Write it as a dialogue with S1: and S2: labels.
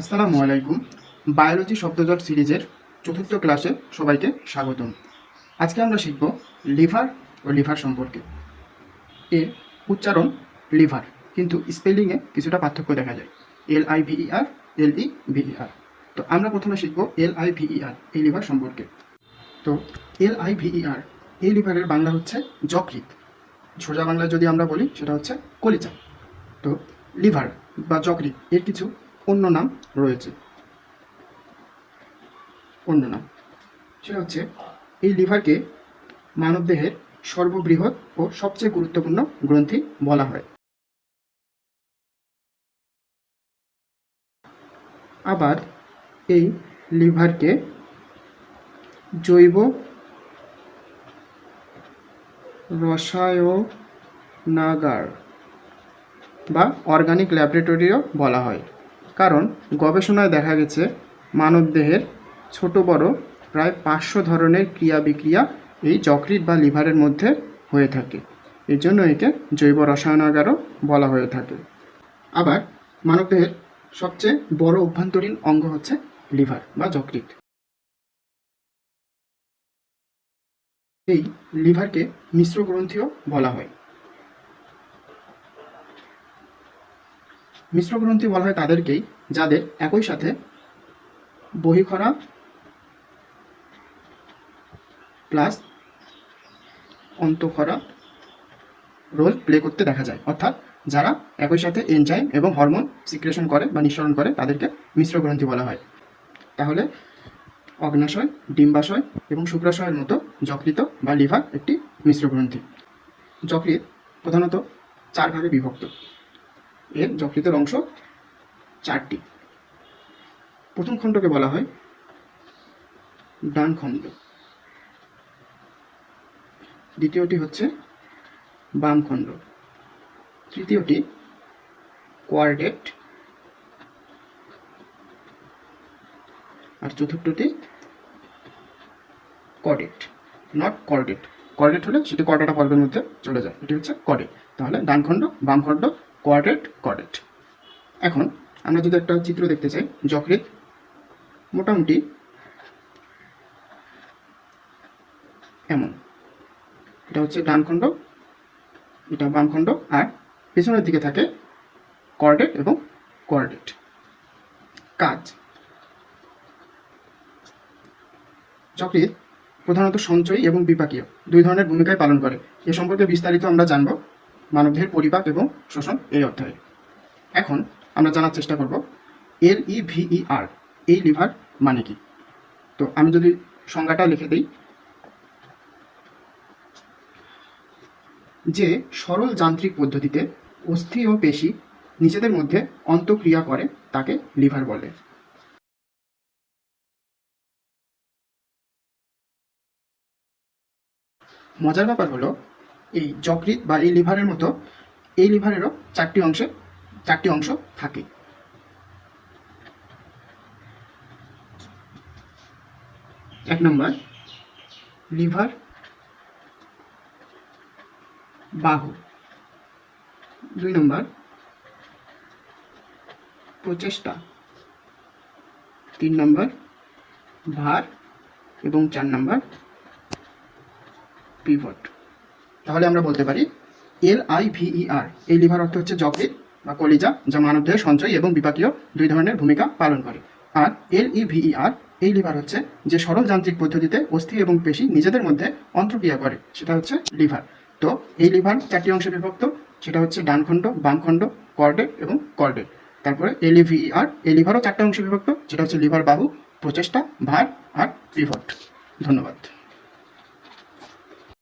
S1: আসসালামু আলাইকুম। বায়োলজি শব্দজট সিরিজের চতুর্থ ক্লাসে সবাইকে স্বাগতম। আজকে আমরা শিখব লিভার ও লিভার সম্পর্কে। এর উচ্চারণ লিভার, কিন্তু স্পেলিংয়ে কিছুটা পার্থক্য দেখা যায়। এল আই ভিইআর এল ই ভিইআর তো আমরা প্রথমে শিখব এল আই ভিইআর এই লিভার সম্পর্কে। তো এল আই ভিইআর এই লিভারের বাংলা হচ্ছে যকৃত সোজা বাংলায় যদি আমরা বলি, সেটা হচ্ছে কলিচা তো লিভার বা যকৃত এর কিছু অন্য নাম রয়েছে। অন্য নাম। সেটা হচ্ছে, এই লিভারকে মানবদেহের সর্ববৃহৎ ও সবচেয়ে গুরুত্বপূর্ণ গ্রন্থি বলা হয়। আবার এই লিভারকে জৈব রসায়নাগার বা অর্গানিক ল্যাবরেটরিও বলা হয়। কারণ গবেষণায় দেখা গেছে মানবদেহের ছোট বড় প্রায় পাঁচশো ধরনের ক্রিয়া বিক্রিয়া এই যকৃৎ বা লিভারের মধ্যে হয়ে থাকে। এই জন্য একে জৈব রসায়নাগারও বলা হয়ে থাকে। আবার মানবদেহের সবচেয়ে বড় অভ্যন্তরীণ অঙ্গ হচ্ছে লিভার বা যকৃৎ। এই লিভারকে মিশ্র গ্রন্থিও বলা হয়। মিশ্র গ্রন্থি বলা হয় তাদেরকেই, যাদের একই সাথে বহিখরা প্লাস অন্তঃখরা রোল প্লে করতে দেখা যায়। অর্থাৎ যারা একই সাথে এনজাইম এবং হরমোন সিক্রেশন করে বা নিঃসরণ করে, তাদেরকে মিশ্র গ্রন্থি বলা হয়। তাহলে অগ্নাশয়, ডিম্বাশয় এবং শুক্রাশয়ের মতো যকৃত বা লিভার একটি মিশ্র গ্রন্থি। যকৃত প্রধানত চার ভাগে বিভক্ত। এর যকৃতের অংশ চারটি। প্রথম খণ্ডকে বলা হয় ডান খণ্ড দ্বিতীয়টি হচ্ছে বাম খণ্ড তৃতীয়টি কোয়ার্ডেট আর চতুর্থটি কডেট নট কর্ডেট কর্ডেট হলে সেটি কর্ডাটা পর্বের মধ্যে চলে যায়। এটি হচ্ছে কডেট তাহলে ডান খণ্ড কোয়ার্ডেট কডেট এখন আমরা যদি একটা চিত্র দেখতে চাই যকৃত মোটামুটি এমন। এটা হচ্ছে ডান খণ্ড, এটা বাম খণ্ড, আর পেছনের দিকে থাকে কর্ডেট এবং কোয়ার্ডেট কাজ। যকৃত প্রধানত সঞ্চয়ী এবং বিপাকীয়, দুই ধরনের ভূমিকায় পালন করে। এ সম্পর্কে বিস্তারিত আমরা জানব। মানবদেহের পরিপাক এবং শোষণ এই অধ্যায়ে। এখন আমরা জানার চেষ্টা করব এল ই ভিই আর, এই লিভার মানে কি? তো আমি যদি সংজ্ঞাটা লিখে দিই। যে সরল যান্ত্রিক পদ্ধতিতে অস্থি ও পেশি নিজেদের মধ্যে অন্তঃক্রিয়া করে, তাকে লিভার বলে। মজার ব্যাপার হলো এই যকৃৎ বা এই লিভারের মতো এই লিভারেরও চারটি অংশে চারটি অংশ থাকে। এক নম্বর, লিভার বাহু। দুই নম্বর, প্রচেষ্টা। তিন নম্বর, ভার এবং চার নম্বর পিভট। তাহলে আমরা বলতে পারি এল আই ভিই আর এই লিভার অর্থ হচ্ছে যকৃৎ বা কলিজা, যা মানবদেহের সঞ্চয় এবং বিপাকীয় দুই ধরনের ভূমিকা পালন করে। আর এল ই ভিই আর এই লিভার হচ্ছে যে সরল যান্ত্রিক পদ্ধতিতে অস্থি এবং পেশি নিজেদের মধ্যে অন্ত্রক্রিয়া করে, সেটা হচ্ছে লিভার। তো এই লিভার চারটি অংশে বিভক্ত, সেটা হচ্ছে ডানখণ্ড বামখণ্ড কর্ডেট এবং কর্ডেট। তারপরে এল ই ভিই আর এই লিভারও চারটা অংশে বিভক্ত, সেটা হচ্ছে লিভার বাহু, প্রচেষ্টা, ভার আর পিভট। ধন্যবাদ।